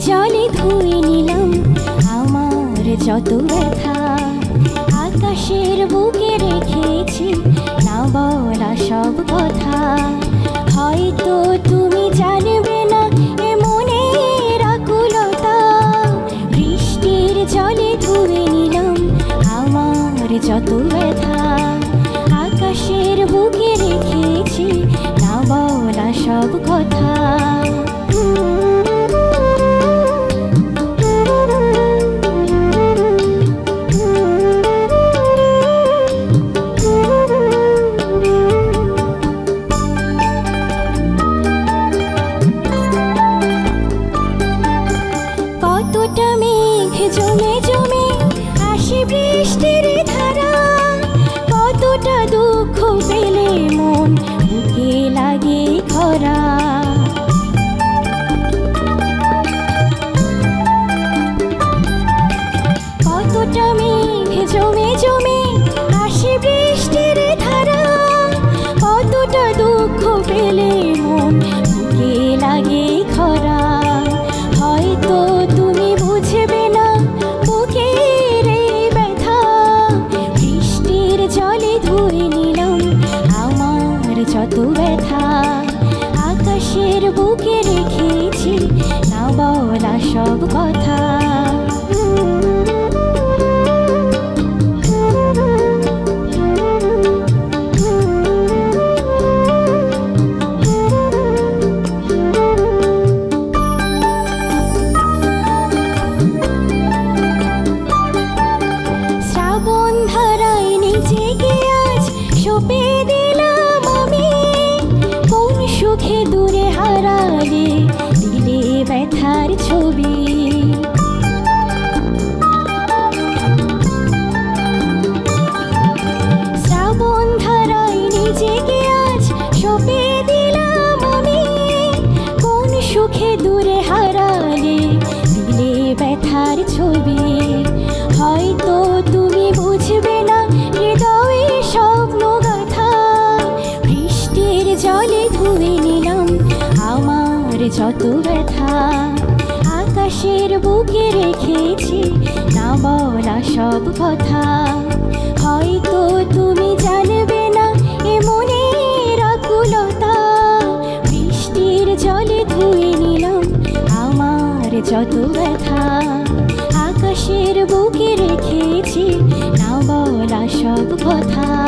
জলে ধুয়ে নিলাম আমার যত ব্যথা। আকাশের বুকে রেখেছি, না বলা সব কথা। হয়তো তুমি জানবে না এ মনের আকুলতা। বৃষ্টির জলে ধুয়ে নিলাম আমার যত ব্যথা। Christine. যত ব্যথা আকাশের বুকে রেখেছি না বলা সব কথা। সুখে দূরে হারালে ব্যথার ছবি। হয়তো তুমি বুঝবে না, হৃদয়ে স্বপ্ন গাথা। বৃষ্টির জলে ধুয়ে নিলাম আমার যত ব্যথা। আকাশের বুকে রেখেছি, না বলা সব কথা। হয়তো তুমি জানবে না এ মনের আকুলতা বৃষ্টির জলে ধুয়ে নিলাম আমার যত ব্যথা। আকাশের বুকে রেখেছি, না বলা সব কথা।